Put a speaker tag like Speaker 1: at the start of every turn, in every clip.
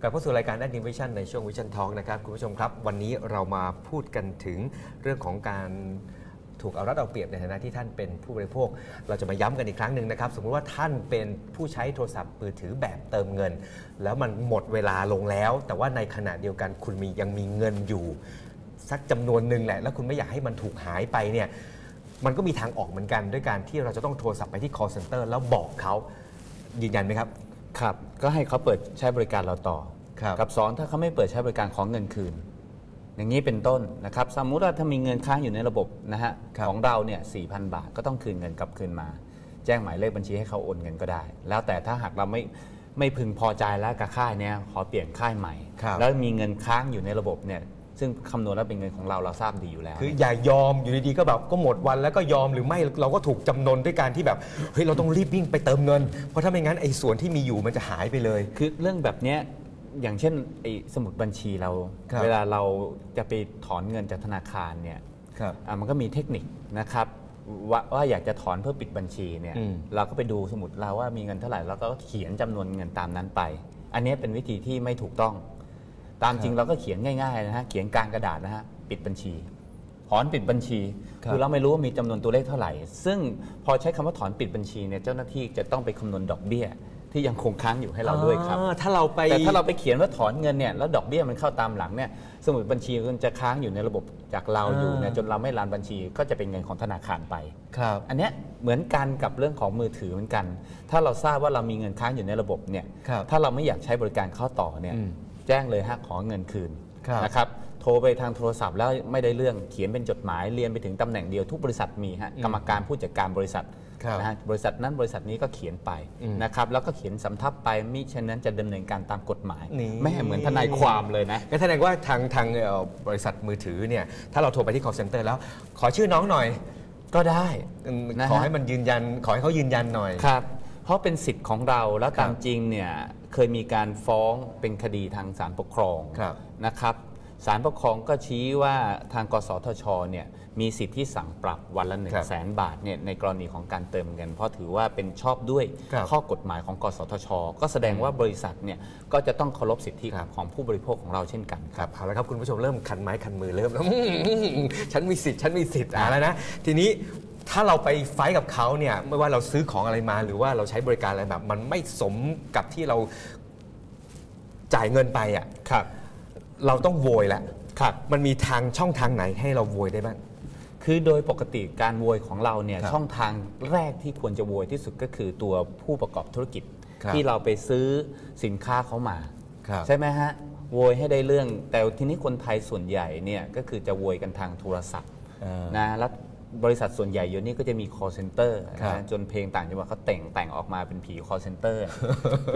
Speaker 1: กลับเข้าสู่รายการ a d i v i s i o n ในช่วงวิชั่นทองนะครับคุณผู้ชมครับ วันนี้เรามาพูดกันถึงเรื่องของการถูกเอารัดเอาเปรียบในฐานะที่ท่านเป็นผู้บริโภค เราจะมาย้ำกันอีกครั้งหนึ่งนะครับ สมมุติว่าท่านเป็นผู้ใช้โทรศัพท์มือถือแบบเติมเงิน แล้วมันหมดเวลาลงแล้ว แต่ว่าในขณะเดียวกันคุณมียังมีเงินอยู่ สักจำนวนหนึ่งแหละ แล้วคุณไม่อยากให้มันถูกหายไปเนี่ยมันก็มีทางออกเหมือนกัน ด้วยการที่เราจะต้องโทรศัพท์ไปที่ call center แล้วบอกเขายืนยันไหมครับ
Speaker 2: ครับ ก็ให้เขาเปิดใช้บริการเราต่อ
Speaker 1: ครับ
Speaker 2: กับสองถ้าเขาไม่เปิดใช้บริการของเงินคืน อย่างนี้เป็นต้นนะครับ สมมุติว่าถ้ามีเงินค้างอยู่ในระบบนะฮะ
Speaker 1: ครับ
Speaker 2: ของเราเนี่ยสี่พันบาทก็ต้องคืนเงินกลับคืนมา แจ้งหมายเลขบัญชีให้เขาโอนเงินก็ได้ แล้วแต่ถ้าหากเราไม่ไม่พึงพอใจแล้วกับค่ายเนี้ยขอเปลี่ยนค่ายใหม่
Speaker 1: ครับ
Speaker 2: แล้วมีเงินค้างอยู่ในระบบเนี่ย ซึ่งคำนวณแล้วเป็นเงินของเราเราทราบดีอยู่แล้ว
Speaker 1: คืออย่ายอมอยู่ดีๆก็แบบก็หมดวันแล้วก็ยอมหรือไม่เราก็ถูกจำนนด้วยการที่แบบเฮ้ยเราต้องรีบวิ่งไปเติมเงิน เพราะถ้าไม่งั้นไอ้ส่วนที่มีอยู่มันจะหายไปเลย
Speaker 2: คือเรื่องแบบเนี้ยอย่างเช่นไอ้สมุดบัญชีเรา
Speaker 1: ครับ
Speaker 2: เวลาเราจะไปถอนเงินจากธนาคารเนี่ย
Speaker 1: ครับ
Speaker 2: อะมันก็มีเทคนิคนะครับว่าว่าอยากจะถอนเพื่อปิดบัญชีเนี่ย
Speaker 1: อืม
Speaker 2: เราก็ไปดูสมุดเราว่ามีเงินเท่าไหร่แล้วก็เขียนจำนวนเงินตามนั้นไป อันนี้เป็นวิธีที่ไม่ถูกต้อง ตามจริงเราก็เขียนง่ายๆนะฮะเขียนกลางกระดาษนะฮะปิดบัญชี ถอนปิดบัญชี
Speaker 1: ครับ
Speaker 2: คือเราไม่รู้ว่ามีจำนวนตัวเลขเท่าไหร่ ซึ่งพอใช้คำว่าถอนปิดบัญชีเนี่ยเจ้าหน้าที่จะต้องไปคำนวณดอกเบี้ยที่ยังคงค้างอยู่ให้เราด้วยครับ
Speaker 1: อ่าถ้าเราไป
Speaker 2: แต่ถ้าเราไปเขียนว่าถอนเงินเนี่ยแล้วดอกเบี้ยมันเข้าตามหลังเนี่ยสมุดบัญชีมันจะค้างอยู่ในระบบจากเราอยู่เนี่ย
Speaker 1: อ่า
Speaker 2: จนเราไม่รันบัญชีก็จะเป็นเงินของธนาคารไป
Speaker 1: ครับ
Speaker 2: อันเนี้ยเหมือนกันกับเรื่องของมือถือเหมือนกัน ถ้าเราทราบว่าเรามีเงินค้างอยู่ในระบบเนี่ย
Speaker 1: ครับ
Speaker 2: ถ้าเราไม่อยากใช้บริการเข้าต่อเนี่ย
Speaker 1: อืม
Speaker 2: แจ้งเลยฮะขอเงินคืน
Speaker 1: ครับ
Speaker 2: นะครับโทรไปทางโทรศัพท์แล้วไม่ได้เรื่องเขียนเป็นจดหมายเรียนไปถึงตำแหน่งเดียวทุกบริษัทมีฮะกรรมการผู้จัดการบริษัท
Speaker 1: ครับ
Speaker 2: นะฮะบริษัทนั้นบริษัทนี้ก็เขียนไป
Speaker 1: อืม
Speaker 2: นะครับแล้วก็เขียนสำทับไปมิฉะนั้นจะดำเนินการตามกฎหมาย
Speaker 1: นี่
Speaker 2: แม่เหมือนทนายความเลยนะ
Speaker 1: ก็แสดงว่าทางทางเอ่อบริษัทมือถือเนี่ยถ้าเราโทรไปที่ call center แล้ว ขอชื่อน้องหน่อย
Speaker 2: ก็ได้
Speaker 1: อืม
Speaker 2: นะฮะ
Speaker 1: ขอให้มันยืนยัน ขอให้เขายืนยันหน่อย
Speaker 2: ครับ เพราะเป็นสิทธิ์ของเราแล้ว
Speaker 1: ครับ
Speaker 2: ตามจริงเนี่ย เคยมีการฟ้องเป็นคดีทางศาลปกครอง
Speaker 1: ครับ
Speaker 2: นะครับศาลปกครองก็ชี้ว่าทางกสทชเนี่ยมีสิทธิ์ที่สั่งปรับวันละ1นึ่
Speaker 1: ครั
Speaker 2: ง
Speaker 1: บ
Speaker 2: แสนบาทเนี่ยในกรณีของการเติมเงิน เพราะถือว่าเป็นชอบด้วย
Speaker 1: ครับ
Speaker 2: ข้อกฎหมายของกสทช ก็แสดงว่าบริษัทเนี่ยก็จะต้องเคารพสิทธิ
Speaker 1: ครับ
Speaker 2: ของผู้บริโภคของเราเช่นกัน
Speaker 1: ครับเอาละครับคุณผู้ชมเริ่มคันไม้คันมือเริ่มแล้วฉันมีสิทธิ์ฉันมีสิทธิ์อะแล้วนะ ทีนี้ ถ้าเราไปไฟท์กับเขาเนี่ยไม่ว่าเราซื้อของอะไรมา หรือว่าเราใช้บริการอะไรแบบ มันไม่สมกับที่เราจ่ายเงินไปอะ
Speaker 2: ครับ
Speaker 1: เราต้องโวยแหละ
Speaker 2: ครับ
Speaker 1: มันมีทางช่องทางไหนให้เราโวยได้บ้าง
Speaker 2: คือโดยปกติการโวยของเราเนี่ย
Speaker 1: ครับ
Speaker 2: ช่องทางแรกที่ควรจะโวยที่สุดก็คือตัวผู้ประกอบธุรกิจ
Speaker 1: ครับ
Speaker 2: ที่เราไปซื้อสินค้าเขามา
Speaker 1: ครับ
Speaker 2: ใช่ไหมฮะโวยให้ได้เรื่อง แต่ทีนี้คนไทยส่วนใหญ่เนี่ยก็คือจะโวยกันทางโทรศัพท์
Speaker 1: อ่า
Speaker 2: นะแล้ว บริษัทส่วนใหญ่อยู่นี่ก็จะมี call center
Speaker 1: ครับ
Speaker 2: นะจนเพลงต่างจังหวัดเขาแต่งแต่งออกมาเป็นผี call center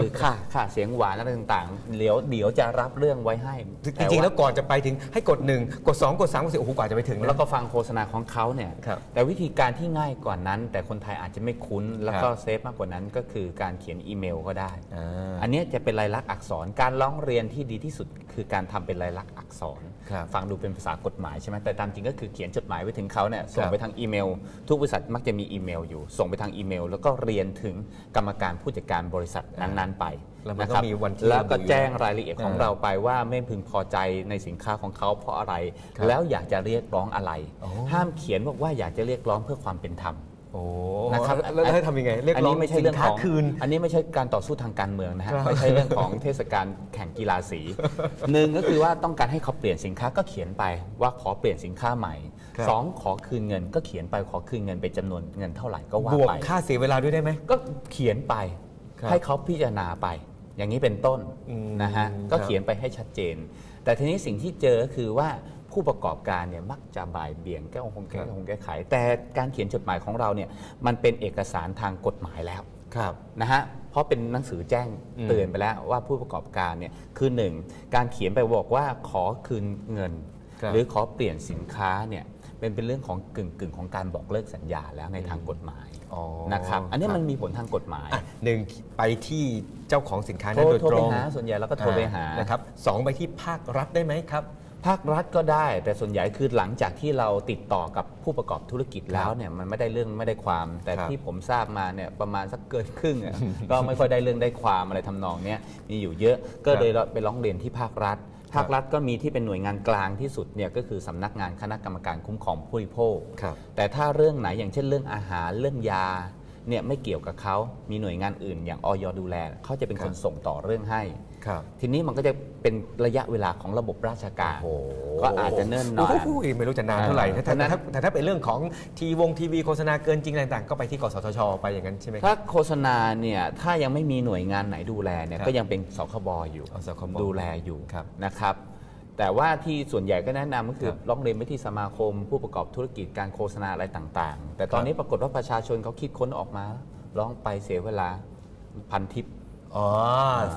Speaker 2: คือค่าค่าเสียงหวานอะไรต่างๆเดี๋ยวเดี๋ยวจะรับเรื่องไว้ให้
Speaker 1: จริงๆ แล้วก่อนจะไปถึงให้กดหนึ่งกดสองกดสามกดสี่โอ้โหกว่าจะไปถึงนะ
Speaker 2: แล้วก็ฟังโฆษณาของเขาเนี่ย
Speaker 1: ครับ
Speaker 2: แต่วิธีการที่ง่ายกว่านั้น แต่คนไทยอาจจะไม่คุ้น แล้วก็
Speaker 1: ครับ
Speaker 2: เซฟมากกว่านั้นก็คือการเขียนอีเมลก็ได้
Speaker 1: อ่า
Speaker 2: อันเนี้ยจะเป็นลายลักษณ์อักษรการร้องเรียนที่ดีที่สุด คือการทำเป็นลายลักษณ์อักษร
Speaker 1: ครับ
Speaker 2: ฟังดูเป็นภาษากฎหมายใช่ไหมแต่ตามจริงก็คือเขียนจดหมายไว้ถึงเขาเนี่ยส่ง
Speaker 1: ครับ
Speaker 2: ไปทางอีเมล ทุกบริษัทมักจะมีอีเมลอยู่ ส่งไปทางอีเมล แล้วก็เรียนถึงกรรมการผู้จัดการบริษัทนั้นๆไป
Speaker 1: แล้วมัน
Speaker 2: นะ
Speaker 1: ก็
Speaker 2: ครับ
Speaker 1: มีวันที่
Speaker 2: แล้วก็
Speaker 1: ระบุอยู่
Speaker 2: แจ้งรายละเอียดของ
Speaker 1: อ่า
Speaker 2: เราไปว่าไม่พึงพอใจในสินค้าของเขาเพราะอะไร
Speaker 1: ครับ
Speaker 2: แล้วอยากจะเรียกร้องอะไร
Speaker 1: โอ้
Speaker 2: ห้ามเขียนบอกว่าอยากจะเรียกร้องเพื่อความเป็นธรรม
Speaker 1: โอ้
Speaker 2: นะครับ
Speaker 1: แล้วแล้วให้ทำยังไงเรียก
Speaker 2: อัน
Speaker 1: ร้อง
Speaker 2: นี้ไม่ใช่
Speaker 1: สิ
Speaker 2: เรื่อง
Speaker 1: นค้า
Speaker 2: ของ
Speaker 1: คืน
Speaker 2: อันนี้ไม่ใช่การต่อสู้ทางการเมืองนะฮะ
Speaker 1: ครับ
Speaker 2: ไม่ใช่เรื่องของเทศกาลแข่งกีฬาสีหนึ่งก็คือว่าต้องการให้เขาเปลี่ยนสินค้าก็เขียนไปว่าขอเปลี่ยนสินค้าใหม่
Speaker 1: ครับ
Speaker 2: สองขอคืนเงินก็เขียนไปขอคืนเงินเป็นจำนวนเงินเท่าไหร่ก็ว่า
Speaker 1: บวก
Speaker 2: ไป
Speaker 1: ค่าเสียเวลาด้วยได้ไหม
Speaker 2: ก็เขียนไป
Speaker 1: ครับ
Speaker 2: ให้เขาพิจารณาไป อย่างนี้เป็นต้น
Speaker 1: อืม
Speaker 2: นะฮะ
Speaker 1: ครับ
Speaker 2: ก็เขียนไปให้ชัดเจน แต่ทีนี้สิ่งที่เจอก็คือว่าผู้ประกอบการเนี่ยมักจะบ่ายเบี่ยงแก้คงแก้คงแก้ไข แต่การเขียนจดหมายของเราเนี่ยมันเป็นเอกสารทางกฎหมายแล้ว
Speaker 1: ครับ
Speaker 2: นะฮะ เพราะเป็นหนังสือแจ้ง
Speaker 1: อืม
Speaker 2: เตือนไปแล้วว่าผู้ประกอบการเนี่ยคือหนึ่งการเขียนไปบอกว่าขอคืนเงิน
Speaker 1: ครับ
Speaker 2: หรือขอเปลี่ยนสินค้าเนี่ย เป็นเป็นเรื่องของกึ่งกึ่งๆของการบอกเลิกสัญญาแล้วในทางกฎหมาย
Speaker 1: อ๋อ
Speaker 2: นะครับ อันนี้
Speaker 1: ครับ
Speaker 2: มันมีผลทางกฎหมาย
Speaker 1: อะหนึ่งไปที่เจ้าของสินค้า
Speaker 2: โท
Speaker 1: นั้น
Speaker 2: ร
Speaker 1: โดย
Speaker 2: โทร
Speaker 1: ต
Speaker 2: ไป
Speaker 1: รง
Speaker 2: หาส่วนใหญ่แล้วก็โทรไปหา
Speaker 1: นะครับสองไปที่ภาครัฐได้ไหมครับ
Speaker 2: ภาครัฐก็ได้ แต่ส่วนใหญ่คือหลังจากที่เราติดต่อกับผู้ประกอบธุรกิจแล้วเนี่ยมันไม่ได้เรื่องไม่ได้ความ แต่
Speaker 1: ครับ
Speaker 2: ที่ผมทราบมาเนี่ยประมาณสักเกินครึ่งอะ ก็ไม่ค่อยได้เรื่องได้ความอะไรทำนองเนี้ยมีอยู่เยอะก็เลยไปร้องเรียนที่ภาครัฐ ภาครัฐก็มีที่เป็นหน่วยงานกลางที่สุดเนี่ยก็คือสำนักงานคณะกรรมการคุ้มครองผู้บริโภค
Speaker 1: ครับ
Speaker 2: แต่ถ้าเรื่องไหนอย่างเช่นเรื่องอาหารเรื่องยา เนี่ยไม่เกี่ยวกับเขามีหน่วยงานอื่น อย่างออยดูแลเขาจะเป็นคนส่งต่อเรื่องให้
Speaker 1: ครับ
Speaker 2: ทีนี้มันก็จะเป็นระยะเวลาของระบบราชการ
Speaker 1: โอ้โห
Speaker 2: ก็อาจจะเนิ่นหน่อย
Speaker 1: โโไม่รู้จะนานเท่าไหร่
Speaker 2: อ่า
Speaker 1: ถ้า
Speaker 2: เพราะฉะนั้น
Speaker 1: ถ้าแต่ถ้าเป็นเรื่องของทีวงทีวีโฆษณาเกินจริงอะไรต่างๆ ก็ไปที่กสทช ไปอย่างนั้นใช่ไหมครับ
Speaker 2: ถ้าโฆษณาเนี่ยถ้ายังไม่มีหน่วยงานไหนดูแลเนี่ย
Speaker 1: ครับ
Speaker 2: ก็ยังเป็นสคบอยู่
Speaker 1: อ๋อสคบ
Speaker 2: ดูแลอยู่
Speaker 1: ครับ
Speaker 2: นะครับ แต่ว่าที่ส่วนใหญ่ก็แนะนำก็คือ
Speaker 1: ครับ
Speaker 2: ร้องเรียนไปที่สมาคม ผู้ประกอบธุรกิจการโฆษณาอะไรต่างๆ แต่ตอนนี้ปรากฏว่าประชาชนเขาคิดค้นออกมา ร้องไปเสียเวลาพันทิป
Speaker 1: อ๋อ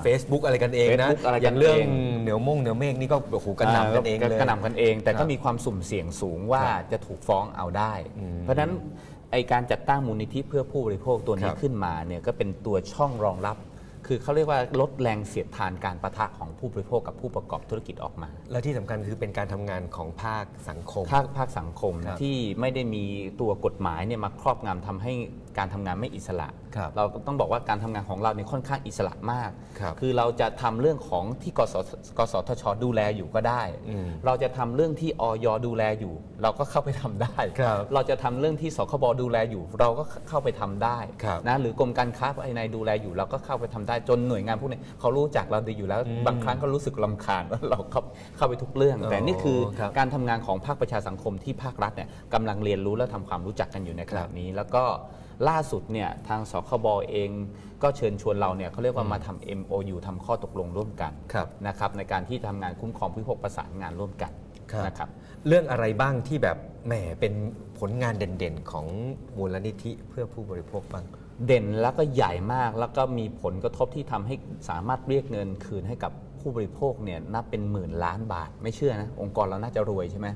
Speaker 1: Facebook อะไรกันเองนะ
Speaker 2: Facebook อะไรกัน
Speaker 1: อย่างเรื่อง
Speaker 2: เอง
Speaker 1: เหนือมงเหนือเมฆนี่ก็โอ้โหกันหนำกันเองเลย
Speaker 2: กระหน่ำกันเอง แต่
Speaker 1: ครั
Speaker 2: ก็
Speaker 1: บ
Speaker 2: มีความสุ่มเสี่ยงสูงว่า
Speaker 1: ครับ
Speaker 2: จะถูกฟ้องเอาได้
Speaker 1: อืม
Speaker 2: เพราะฉะนั้นไอการจัดตั้งมูลนิธิเพื่อผู้บริโภคตัว
Speaker 1: ค
Speaker 2: นี้
Speaker 1: รับ
Speaker 2: ขึ้นมาเนี่ยก็เป็นตัวช่องรองรับ คือเขาเรียกว่าลดแรงเสียดทานการประทะของผู้บริโภคกับผู้ประกอบธุรกิจออกมา
Speaker 1: และที่สำคัญคือเป็นการทำงานของภาคสังคม
Speaker 2: ภาคภาคสังคม
Speaker 1: ครับ
Speaker 2: ที่ไม่ได้มีตัวกฎหมายเนี่ยมาครอบงำทำให้ การทำงานไม่อิสระ
Speaker 1: ครับ
Speaker 2: เราก็ต้องบอกว่าการทำงานของเราเนี่ยค่อนข้างอิสระมาก
Speaker 1: ครับ
Speaker 2: อเราจะทำเรื่องของที่กสกสทช ดูแลอยู่ก็ได้
Speaker 1: อืม
Speaker 2: เราจะทำเรื่องที่ออยดูแลอยู่ เราก็เข้าไปทำได้
Speaker 1: ครับ
Speaker 2: เราจะทำเรื่องที่สคบดูแลอยู่ เราก็เข้าไปทำได้
Speaker 1: ครับ
Speaker 2: นะหรือกรมการค้าภายในดูแลอยู่ เราก็เข้าไปทำได้จนหน่วยงานพวกนี้เขารู้จักเราดีอยู่แล้ว
Speaker 1: อืม
Speaker 2: บางครั้งก็รู้สึกลำคาญว่าเราเข้าเข้าไปทุกเรื่อง แต่นี่คือ
Speaker 1: ครับ
Speaker 2: การทำงานของภาคประชาสังคมที่ภาครัฐเนี่ยกำลังเรียนรู้และทำความรู้จักกันอยู่ในขณะนี้แล้วก็ ล่าสุดเนี่ยทางสคบเองก็เชิญชวนเราเนี่ยเขาเรียกว่ามาทำ MOU ทำข้อตกลงร่วมกัน
Speaker 1: ครับ
Speaker 2: นะครับในการที่ทำงานคุ้มครองผู้บริโภคประสานงานร่วมกัน
Speaker 1: ครับ
Speaker 2: นะครับ
Speaker 1: เรื่องอะไรบ้างที่แบบแหมเป็นผลงานเด่นๆ ของมูลนิธิเพื่อผู้บริโภคบ้าง
Speaker 2: เด่นแล้วก็ใหญ่มากแล้วก็มีผลกระทบที่ทำให้สามารถเรียกเงินคืนให้กับ ผู้บริโภคเนี่ยนับเป็นหมื่นล้านบาท ไม่เชื่อนะ องค์กรเราน่าจะรวยใช่ไหม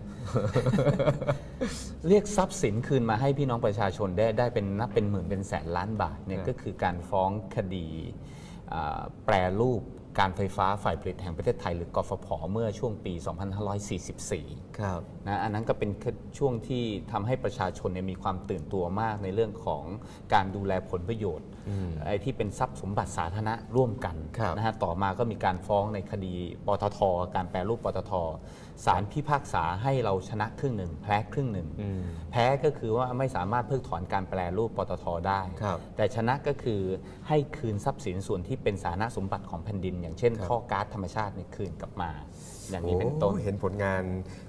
Speaker 2: เรียกทรัพย์สินคืนมาให้พี่น้องประชาชนได้ได้เป็นนับเป็นหมื่นเป็นแสนล้านบาทเนี่ย
Speaker 1: ครับ
Speaker 2: ก็คือการฟ้องคดีอ่าแปรรูป การไฟฟ้าฝ่ายผลิตแห่งประเทศไทยหรือกฟผเมื่อช่วงปี 2544
Speaker 1: ครับ
Speaker 2: นะ อันนั้นก็เป็นช่วงที่ทำให้ประชาชนเนี่ยมีความตื่นตัวมากในเรื่องของการดูแลผลประโยชน์
Speaker 1: อืม
Speaker 2: ไอ้ที่เป็นทรัพย์สมบัติสาธารณะร่วมกัน
Speaker 1: ครับ
Speaker 2: นะฮะ ต่อมาก็มีการฟ้องในคดีปตท การแปรรูปปตท ศาลพิพากษาให้เราชนะครึ่งหนึ่งแพ้ครึ่งหนึ่ง
Speaker 1: อืม
Speaker 2: แพ้ก็คือว่าไม่สามารถเพิกถอนการแปรรูปปตทได้
Speaker 1: ครับ
Speaker 2: แต่ชนะก็คือให้คืนทรัพย์สินส่วนที่เป็นสาธารณสมบัติของแผ่นดิน อย่างเช่น
Speaker 1: ครับ
Speaker 2: ท่อก๊าซธรรมชาติเนี่ยคืนกลับมา อย่างนี้เป็นต้น
Speaker 1: โอ้เห็นผลงาน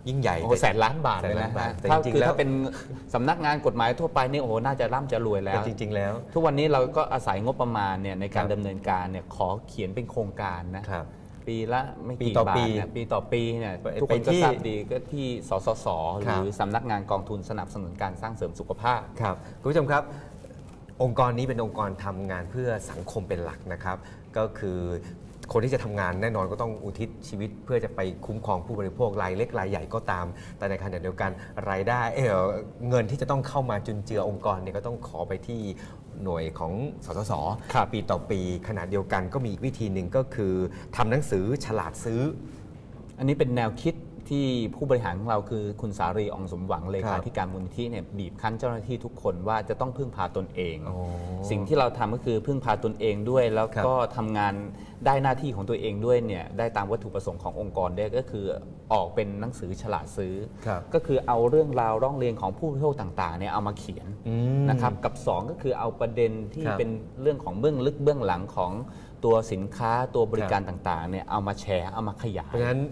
Speaker 1: ยิ่งใหญ่
Speaker 2: โอ้โหแสนล้านบาทเลย
Speaker 1: แสนล้า
Speaker 2: นะ
Speaker 1: นบาท
Speaker 2: ฮะ
Speaker 1: แต่
Speaker 2: ถ้า
Speaker 1: จริงๆ
Speaker 2: คือ
Speaker 1: แล้ว
Speaker 2: ถ้าเป็นสำนักงานกฎหมายทั่วไปนี่โอ้โหน่าจะร่ำจะรวยแล้
Speaker 1: แต่
Speaker 2: ว
Speaker 1: จริง ๆ แล้ว
Speaker 2: ทุกวันนี้เราก็อาศัยงบประมาณเนี่ยในการ
Speaker 1: ครับ
Speaker 2: ดำเนินการเนี่ยขอเขียนเป็นโครงการนะครับ ปีละไม่
Speaker 1: ปี
Speaker 2: กี่
Speaker 1: ต่อบา
Speaker 2: ท
Speaker 1: ปี
Speaker 2: เนี่ยปีต่อปีเนี่ย
Speaker 1: ไป
Speaker 2: ทุกคนก็
Speaker 1: ไปที่
Speaker 2: ทราบดีก็ที่สสสห
Speaker 1: ครั
Speaker 2: รื
Speaker 1: บ
Speaker 2: อสำนักงานกองทุนสนับสนุนการสร้างเสริมสุขภาพ
Speaker 1: ครับคุณผู้ชมครับ องค์กรนี้เป็นองค์กรทำงานเพื่อสังคมเป็นหลักนะครับ ก็คือคนที่จะทำงานแน่นอนก็ต้องอุทิศชีวิต เพื่อจะไปคุ้มครองผู้บริโภครายเล็กรายใหญ่ก็ตาม แต่ในขณะเดียวกันรายได้เอ่อเงินที่จะต้องเข้ามาจุนเจือองค์กรเนี่ยก็ต้องขอไปที่ หน่วยของสสส
Speaker 2: ครับ
Speaker 1: ปีต่อปีขณะเดียวกันก็มีอีกวิธีหนึ่งก็คือทำหนังสือฉลาดซื้อ
Speaker 2: อันนี้เป็นแนวคิด ที่ผู้บริหารของเราคือคุณสารีอองสมหวังเล
Speaker 1: ครั
Speaker 2: ขา
Speaker 1: บ
Speaker 2: ธิการมูลนิธิเนี่ยบีบคั้นเจ้าหน้าที่ทุกคนว่าจะต้องพึ่งพาตนเอง
Speaker 1: โอ้
Speaker 2: สิ่งที่เราทำก็คือพึ่งพาตนเองด้วย แล้ว
Speaker 1: ครับ
Speaker 2: ก็ทำงานได้หน้าที่ของตัวเองด้วยเนี่ยได้ตามวัตถุประสงค์ขององค์กรด้วยก็คือออกเป็นหนังสือฉลาดซื้อ
Speaker 1: ครับ
Speaker 2: ก็คือเอาเรื่องราวร้องเรียนของผู้บริโภคต่างๆเนี่ยเอามาเขียน
Speaker 1: อืม
Speaker 2: นะครับกับ 2 ก็คือเอาประเด็นที่
Speaker 1: ครับ
Speaker 2: เป็นเรื่องของเบื้องลึกเบื้องหลังของตัวสินค้าตัวบริการต่างๆเนี่ยเอามาแชร์เอามาขยาย
Speaker 1: เพราะฉะนั้น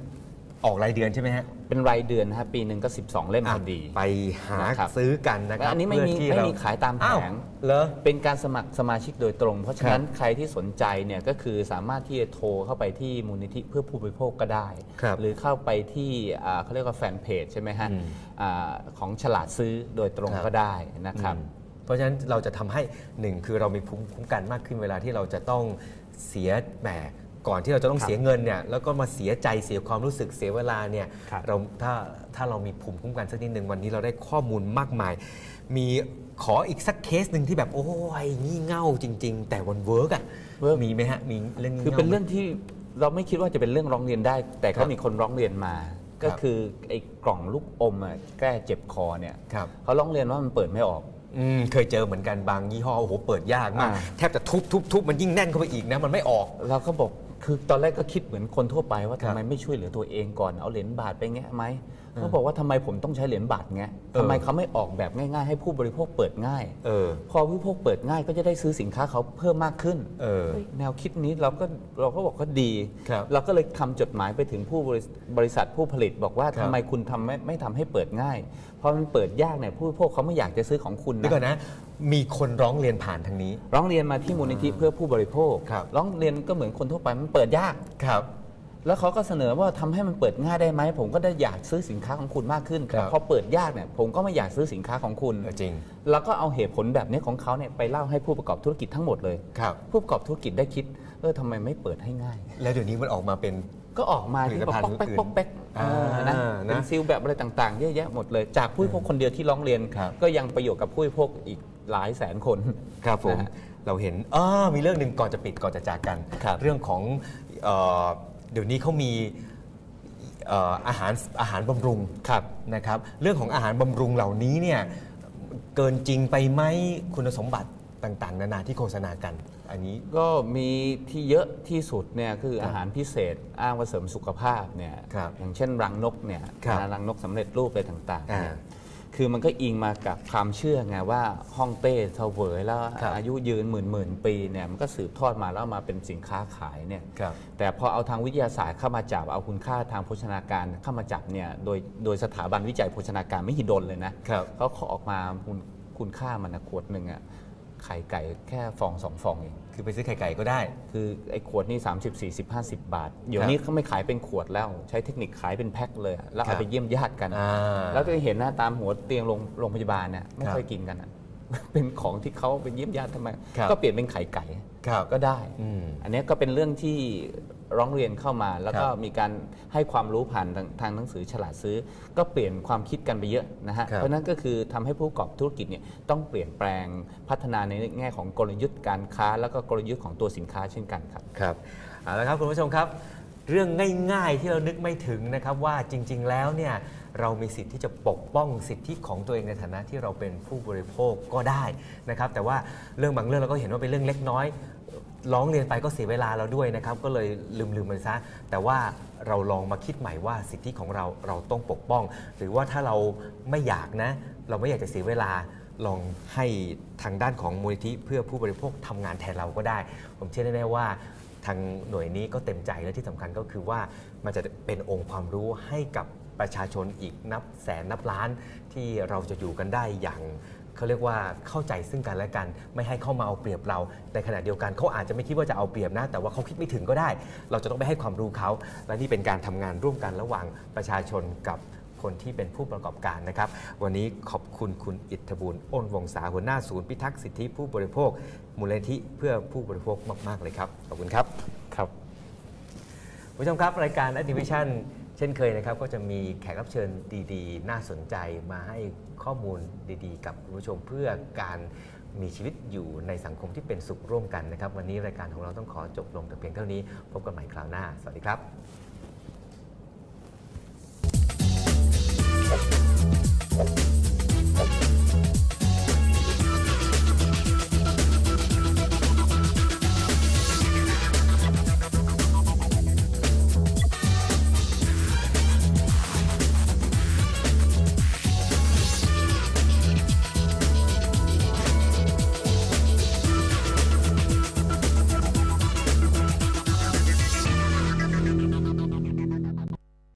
Speaker 1: ออกรายเดือนใช่ไหมฮะ
Speaker 2: เป็นรายเดือนนะฮะปีหนึ่งก็ 12 เล่มพอดี
Speaker 1: ไปหา
Speaker 2: นะครับ
Speaker 1: ซื้อกันนะค
Speaker 2: และ
Speaker 1: รับ
Speaker 2: อันนี้ไม่มี
Speaker 1: เพื่ที่
Speaker 2: ไม่
Speaker 1: เร
Speaker 2: มีขายตามแผ
Speaker 1: อ้าว
Speaker 2: ง
Speaker 1: เหรอ
Speaker 2: เป็นการสมัครสมาชิกโดยตรง เพราะฉะนั้น
Speaker 1: ครับ
Speaker 2: ใครที่สนใจเนี่ยก็คือสามารถที่จะโทรเข้าไปที่มูลนิธิเพื่อผู้บริโภคก็ได้
Speaker 1: ครับ
Speaker 2: หรือเข้าไปที่อ่าเขาเรียกว่าแฟนเพจใช่ไหมฮะ
Speaker 1: อืม
Speaker 2: อาของฉลาดซื้อโดยตรง
Speaker 1: ครับ
Speaker 2: ก็ได้นะครับ
Speaker 1: อืมเพราะฉะนั้นเราจะทำให้หนึ่งคือเรามีภูมิคุ้มกันมากขึ้นเวลาที่เราจะต้องเสียแหม ก่อนที่เราจะต้อง
Speaker 2: ครับ
Speaker 1: เสียเงินเนี่ยแล้วก็มาเสียใจเสียความรู้สึกเสียเวลาเนี่ย
Speaker 2: ครับ
Speaker 1: เราถ้าถ้าเรามีภูมิคุ้มกันสักนิดหนึ่งวันนี้เราได้ข้อมูลมากมาย มีขออีกสักเคสหนึ่งที่แบบโอ้ยงี่เง่าจริง ๆ แต่วันเวิร์กอะ
Speaker 2: work
Speaker 1: มีไหมฮะมีเรื่องงี่
Speaker 2: คือ
Speaker 1: เง่า
Speaker 2: เป็น
Speaker 1: ไหม
Speaker 2: เรื่องที่เราไม่คิดว่าจะเป็นเรื่องร้องเรียนได้ แต่
Speaker 1: ครั
Speaker 2: ก็
Speaker 1: บ
Speaker 2: มีคนร้องเรียนมา ก็คือไอ้กล่องลูกอมอะแก้เจ็บคอเนี่ย
Speaker 1: ครับ
Speaker 2: เขาร้องเรียนว่ามันเปิดไม่ออก
Speaker 1: อืมเคยเจอเหมือนกันบางยี่ห้อโอ้โหเปิดยากมาก
Speaker 2: อ่า
Speaker 1: แทบจะทุบทุบทุบมันยิ่งแน่นเข้าไปอีกนะมันไม่ออก
Speaker 2: เราก็บอก คือตอนแรกก็คิดเหมือนคนทั่วไปว่า
Speaker 1: ครั
Speaker 2: ทำ
Speaker 1: บ
Speaker 2: ไมไม่ช่วยเหลือตัวเองก่อนเอาเหรียญบาทไปแงะไหม
Speaker 1: เออ
Speaker 2: เขาบอกว่าทำไมผมต้องใช้เหรียญบาทแงะ
Speaker 1: เออ
Speaker 2: ทำไมเขาไม่ออกแบบง่ายๆ ให้ผู้บริโภคเปิดง่าย
Speaker 1: เออ
Speaker 2: พอผู้บริโภคเปิดง่ายก็จะได้ซื้อสินค้าเขาเพิ่มมากขึ้น
Speaker 1: เออ
Speaker 2: เฮ้ยแนวคิดนี้เราก็เราก็บอกว่าดี
Speaker 1: ครับ
Speaker 2: เราก็เลยทำจดหมายไปถึงผู้บริบริษัทผู้ผลิต บอกว่า
Speaker 1: ครับ
Speaker 2: ทำไมคุณทำไม่ไม่ทำให้เปิดง่าย เพราะมันเปิดยากเนี่ยผู้บริโภคเขาไม่อยากจะซื้อของคุณ
Speaker 1: เดี๋ยวก่อน
Speaker 2: นะ
Speaker 1: นะ มีคนร้องเรียนผ่านทางนี้
Speaker 2: ร้องเรียนมาที่มูลนิธิเพื่อผู้บริโภค
Speaker 1: ครับ
Speaker 2: ร้องเรียนก็เหมือนคนทั่วไปมันเปิดยาก
Speaker 1: ครับ
Speaker 2: แล้วเขาก็เสนอว่าทำให้มันเปิดง่ายได้ไหมผมก็ได้อยากซื้อสินค้าของคุณมากขึ้น
Speaker 1: ครับ
Speaker 2: แต่พอเปิดยากเนี่ยผมก็ไม่อยากซื้อสินค้าของคุณ
Speaker 1: เออจริง
Speaker 2: แล้วก็เอาเหตุผลแบบนี้ของเขาเนี่ยไปเล่าให้ผู้ประกอบธุรกิจทั้งหมดเลย
Speaker 1: ครับ
Speaker 2: ผู้ประกอบธุรกิจได้คิดเออทำไมไม่เปิดให้ง่าย
Speaker 1: แล้วเดี๋ยวนี้มันออกมาเป็น
Speaker 2: ก็ออกมาที่
Speaker 1: ผลิตภัณฑ์
Speaker 2: ป๊อกแป๊ก
Speaker 1: อื่น
Speaker 2: ป๊อกแป๊ก
Speaker 1: อ่า
Speaker 2: เออนะ
Speaker 1: นะ
Speaker 2: เป็นซิลแบบอะไรต่างๆ เยอะแยะหมดเลย จากผู้บริโภคคนเดียวที่ร้องเรียน
Speaker 1: ครับ
Speaker 2: ก็ยังประโยชน์กับผู้บริโภคอีกหลายแสนคน
Speaker 1: ครับผม
Speaker 2: นะฮะ
Speaker 1: เราเห็นอ้ามีเรื่องหนึ่งก่อนจะปิดก่อนจะจากกัน
Speaker 2: ครับ
Speaker 1: เรื่องของเอ่อเดี๋ยวนี้เขามีเอ่ออาหารอาหารบำรุง
Speaker 2: ครับ
Speaker 1: นะครับ เรื่องของอาหารบำรุงเหล่านี้เนี่ยเกินจริงไปไหมคุณสมบัติ ต่างๆ นานาที่โฆษณากัน อันนี้
Speaker 2: ก็มีที่เยอะที่สุดเนี่ยคือ
Speaker 1: ครับ
Speaker 2: อาหารพิเศษอ้างว่าเสริมสุขภาพเนี่ย
Speaker 1: ครับ
Speaker 2: อย่างเช่นรังนกเนี่ย
Speaker 1: ครับ
Speaker 2: นะรังนกสำเร็จรูปอะไรต่างๆเนี่ย
Speaker 1: อ่า
Speaker 2: คือมันก็อิงมากับความเชื่อไงว่าฮ่องเต้เสวยแล้ว
Speaker 1: ครับ
Speaker 2: อายุยืนหมื่นหมื่นปีเนี่ยมันก็สืบทอดมาแล้วเอามาเป็นสินค้าขายเนี่ย
Speaker 1: ครับ
Speaker 2: แต่พอเอาทางวิทยาศาสตร์เข้ามาจับเอาคุณค่าทางโภชนาการเข้ามาจับเนี่ยโดยโดยสถาบันวิจัยโภชนาการไม่หิดลเลยนะครับ เขาขอออกมาคุณคุณค่ามันนะขวดหนึ่งอะ ไข่ไก่แค่ฟองสองฟองเอง
Speaker 1: คือไปซื้อไข่ไก่ก็ได้
Speaker 2: คือไอ้ขวดนี่30 40 50 บาท เดี๋ยวนี้เขาไม่ขายเป็นขวดแล้ว ใช้เทคนิคขายเป็นแพ็คเลย แล้ว
Speaker 1: ครั
Speaker 2: เอา
Speaker 1: บ
Speaker 2: ไปเยี่ยมญาติกัน
Speaker 1: อ่า
Speaker 2: แล้วก็เห็นหน้าตามหัวเตียงโรงโรงพยาบาลเนี่ยไม่
Speaker 1: ครับ
Speaker 2: ค่อยกินกันอะเป็นของที่เขาไปเยี่ยมญาติทำไม
Speaker 1: ครับ
Speaker 2: ก็เปลี่ยนเป็นไข่ไก่
Speaker 1: ครับ
Speaker 2: ก็ได้
Speaker 1: อืม
Speaker 2: อันนี้ก็เป็นเรื่องที่ ร้องเรียนเข้ามา แล้วก็
Speaker 1: ครับ
Speaker 2: มีการให้ความรู้ผ่านทางทางหนังสือฉลาดซื้อ ก็เปลี่ยนความคิดกันไปเยอะนะฮะ
Speaker 1: ครับ
Speaker 2: เพราะฉะนั้นก็คือทำให้ผู้ประกอบธุรกิจเนี่ยต้องเปลี่ยนแปลงพัฒนาในแง่ของกลยุทธ์การค้า แล้วก็กลยุทธ์ของตัวสินค้าเช่นกันครับ
Speaker 1: ครับเอาละครับคุณผู้ชมครับ เรื่องง่ายๆที่เรานึกไม่ถึงนะครับว่าจริง ๆ แล้วเนี่ยเรามีสิทธิ์ที่จะปกป้องสิทธิของตัวเองในฐานะที่เราเป็นผู้บริโภคก็ได้นะครับ แต่ว่าเรื่องบางเรื่องเราก็เห็นว่าเป็นเรื่องเล็กน้อย ร้องเรียนไปก็เสียเวลาเราด้วยนะครับ ก็เลยลืมลืมมันซะ แต่ว่าเราลองมาคิดใหม่ว่าสิทธิของเราเราต้องปกป้อง หรือว่าถ้าเราไม่อยากนะ เราไม่อยากจะเสียเวลาลองให้ทางด้านของมูลนิธิเพื่อผู้บริโภคทำงานแทนเราก็ได้ ผมเชื่อแน่ๆว่าทางหน่วยนี้ก็เต็มใจและที่สำคัญก็คือว่ามันจะเป็นองค์ความรู้ให้กับประชาชนอีกนับแสนนับล้านที่เราจะอยู่กันได้อย่าง เขาเรียกว่าเข้าใจซึ่งกันและกัน ไม่ให้เข้ามาเอาเปรียบเรา ในขณะเดียวกันเขาอาจจะไม่คิดว่าจะเอาเปรียบนะ แต่ว่าเขาคิดไม่ถึงก็ได้ เราจะต้องไปให้ความรู้เขา และนี่เป็นการทำงานร่วมกันระหว่างประชาชนกับคนที่เป็นผู้ประกอบการนะครับ วันนี้ขอบคุณคุณอิทธบุญอ้นวงศาหัวหน้าศูนย์พิทักษ์สิทธิผู้บริโภค มูลนิธิเพื่อผู้บริโภคมาก ๆ เลยครับ ขอบคุณครับ
Speaker 2: ครับ
Speaker 1: คุณผู้ชมครับ รายการ a d d i v i s i o n เช่นเคยนะครับก็จะมีแขกรับเชิญดีๆ น่าสนใจมาให้ข้อมูลดีๆ กับคุณผู้ชมเพื่อการมีชีวิตอยู่ในสังคมที่เป็นสุขร่วมกันนะครับ วันนี้รายการของเราต้องขอจบลงแต่เพียงเท่านี้ พบกันใหม่คราวหน้า สวัสดีครับ